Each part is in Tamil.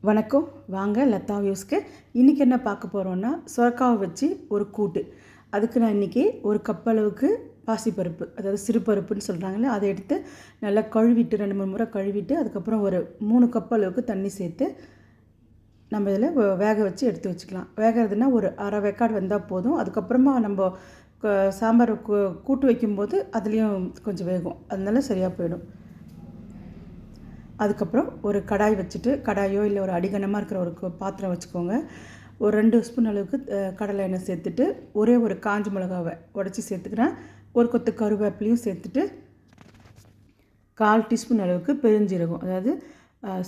வணக்கம். வாங்க லதா வியூஸ்க்கு. இன்றைக்கி என்ன பார்க்க போகிறோன்னா சுரக்காவை வச்சு ஒரு கூட்டு. அதுக்கு நான் இன்றைக்கி ஒரு கப் அளவுக்கு பாசிப்பருப்பு அதாவது சிறுபருப்புன்னு சொல்கிறாங்களே அதை எடுத்து நல்லா கழுவிட்டு ரெண்டு மூணு முறை கழுவிட்டு அதுக்கப்புறம் ஒரு மூணு கப் அளவுக்கு தண்ணி சேர்த்து நம்ம இதில் வேக வச்சு எடுத்து வச்சுக்கலாம். வேகிறதுனா ஒரு அரை வேக்காடு வந்தால் போதும். அதுக்கப்புறமா நம்ம க- சாம்பார் கூ- கூட்டு வைக்கும்போது அதுலேயும் கொஞ்சம் வேகும். அதனால சரியாக போயிடும். அதுக்கப்புறம் ஒரு கடாய் வச்சுட்டு கடாயோ இல்லை ஒரு அடிகனமாக இருக்கிற ஒரு பாத்திரம் வச்சுக்கோங்க. ஒரு ரெண்டு ஸ்பூன் அளவுக்கு கடலை எண்ணெய் சேர்த்துட்டு ஒரே ஒரு காஞ்ச மிளகாவை உடச்சி சேர்த்துக்கிறேன். ஒரு கொத்து கருவேப்பிலையும் சேர்த்துட்டு கால் டீஸ்பூன் அளவுக்கு பெருஞ்சீரகம் அதாவது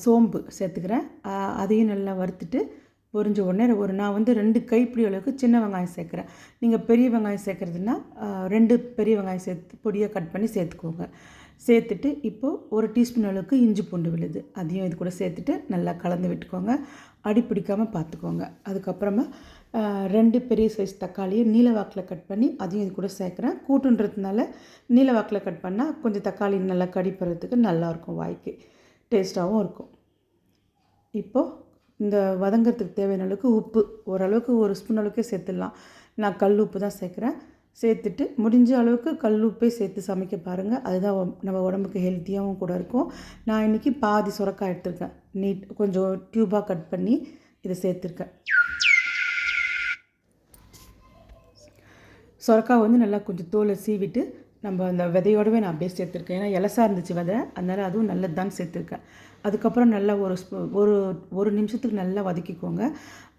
சோம்பு சேர்த்துக்கிறேன். அதையும் நல்லா வறுத்துட்டு பொரிஞ்ச உடனே ஒரு நான் வந்து ரெண்டு கைப்பிடி அளவுக்கு சின்ன வெங்காயம் சேர்க்குறேன். நீங்கள் பெரிய வெங்காயம் சேர்க்குறதுன்னா ரெண்டு பெரிய வெங்காயம் சேர்த்து பொடியாக கட் பண்ணி சேர்த்துக்கோங்க. சேர்த்துட்டு இப்போது ஒரு டீஸ்பூன் அளவுக்கு இஞ்சி பூண்டு விழுது. அதையும் இது கூட சேர்த்துட்டு நல்லா கலந்து விட்டுக்கோங்க. அடி பிடிக்காமல் பார்த்துக்கோங்க. அதுக்கப்புறமா ரெண்டு பெரிய சைஸ் தக்காளியை நீல வாக்கில் கட் பண்ணி அதையும் இது கூட சேர்க்குறேன். கூட்டுன்றதுனால நீல வாக்கில் கட் பண்ணால் கொஞ்சம் தக்காளி நல்லா கடிப்படுறதுக்கு நல்லாயிருக்கும் வாய்க்கு. டேஸ்ட்டாகவும் இருக்கும். இப்போது இந்த வதங்கிறதுக்கு தேவையான அளவுக்கு உப்பு. ஓரளவுக்கு ஒரு ஸ்பூன் அளவுக்கே சேர்த்துடலாம். நான் கல் உப்பு தான் சேர்க்குறேன். சேர்த்துட்டு முடிஞ்ச அளவுக்கு கல் உப்பே சேர்த்து சமைக்க பாருங்கள் அதுதான் நம்ம உடம்புக்கு ஹெல்த்தியாகவும் கூட இருக்கும். நான் இன்றைக்கி பாதி சுரக்காய் எடுத்திருக்கேன். நீட் கொஞ்சம் டியூபாக கட் பண்ணி இதை சேர்த்துருக்கேன். சுரக்காய் வந்து நல்லா கொஞ்சம் தோலை சீவிட்டு நம்ம அந்த விதையோடவே நான் அப்படியே சேர்த்துருக்கேன். ஏன்னா இலசாக இருந்துச்சு விதை. அதனால் அதுவும் நல்லது தான் சேர்த்துருக்கேன். அதுக்கப்புறம் நல்லா ஒரு ஸ்பூ ஒரு ஒரு நிமிஷத்துக்கு நல்லா வதக்கிக்கோங்க.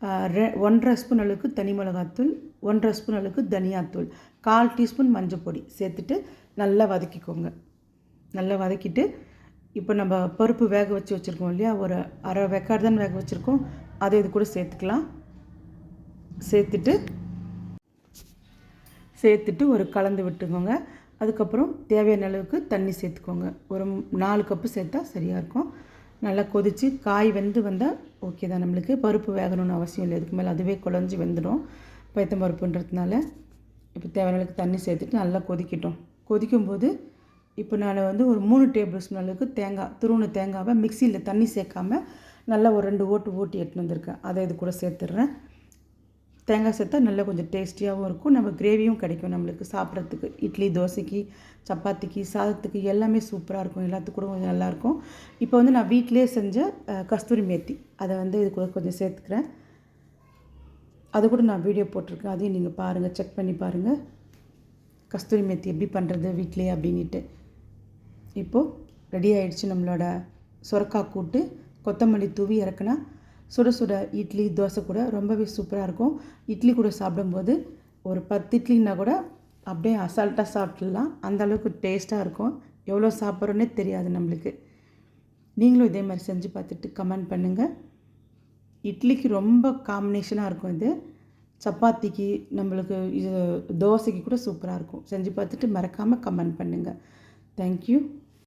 ரெ- ஒன்றரை ஸ்பூன் அளவுக்கு தனி மிளகாத்தூள் ஒன்றரை ஸ்பூன் அளவுக்கு தனியாத்தூள் கால் டீஸ்பூன் மஞ்சள் பொடி சேர்த்துட்டு நல்லா வதக்கிக்கோங்க. நல்லா வதக்கிட்டு இப்போ நம்ம பருப்பு வேக வச்சு வச்சுருக்கோம் இல்லையா? ஒரு அரை வெக்காடு தான் வேக வச்சுருக்கோம். அதை இது கூட சேர்த்துக்கலாம். சேர்த்துட்டு சேர்த்துட்டு ஒரு கலந்து விட்டுக்கோங்க. அதுக்கப்புறம் தேவையான அளவுக்கு தண்ணி சேர்த்துக்கோங்க. ஒரு நாலு கப்பு சேர்த்தா சரியாக இருக்கும். நல்லா கொதித்து காய் வெந்து வந்தால் ஓகே தான். நம்மளுக்கு பருப்பு வேகணும்னு அவசியம் இல்லை. இதுக்கு மேலே அதுவே குழஞ்சி வெந்துடும். பயத்தம் பருப்புன்றதுனால இப்போ தேவையான அளவுக்கு தண்ணி சேர்த்துட்டு நல்லா கொதிக்கட்டும். கொதிக்கும்போது இப்போ நான் வந்து ஒரு மூணு டேபிள் ஸ்பூன் அளவுக்கு தேங்காய் துருவண தேங்காவை மிக்சியில் தண்ணி சேர்க்காம நல்லா ஒரு ரெண்டு ஓட்டு ஓட்டி எடுத்துன்னு வந்திருக்கேன். அதை இது கூட சேர்த்துட்றேன். தேங்காய் சேர்த்தா நல்லா கொஞ்சம் டேஸ்டியாகவும் இருக்கும். நம்ம கிரேவியும் கிடைக்கும் நம்மளுக்கு சாப்பிட்றதுக்கு. இட்லி தோசைக்கு சப்பாத்திக்கு சாதத்துக்கு எல்லாமே சூப்பராக இருக்கும். எல்லாத்துக்கும் கூட கொஞ்சம் நல்லாயிருக்கும் இப்போ வந்து நான் வீட்டிலே செஞ்ச கஸ்தூரி மேத்தி. அதை வந்து இது கூட கொஞ்சம் சேர்த்துக்கிறேன். அது கூட நான் வீடியோ போட்டிருக்கேன். அதையும் நீங்கள் பாருங்கள் செக் பண்ணி பாருங்கள் கஸ்தூரி மேத்தி எப்படி பண்ணுறது வீட்டிலேயே அப்படின்ட்டு இப்போது ரெடி ஆகிடுச்சு நம்மளோட சுரக்காய் கூட்டு. கொத்தமல்லி தூவி இறக்குனா சுட சுட இட்லி தோசை கூட ரொம்பவே சூப்பராக இருக்கும். இட்லி கூட சாப்பிடும்போது ஒரு பத்து இட்லின்னா கூட அப்படியே அசால்ட்டாக சாப்பிட்லாம். அந்தளவுக்கு டேஸ்ட்டாக இருக்கும். எவ்வளோ சாப்பிட்றோன்னே தெரியாது நம்மளுக்கு. நீங்களும் இதே மாதிரி செஞ்சு பார்த்துட்டு கமெண்ட் பண்ணுங்கள் இட்லிக்கு ரொம்ப காம்பினேஷனாக இருக்கும் இது. சப்பாத்திக்கு நம்மளுக்கு இது தோசைக்கு கூட சூப்பராக இருக்கும். செஞ்சு பார்த்துட்டு மறக்காமல் கமெண்ட் பண்ணுங்கள் தேங்க்யூ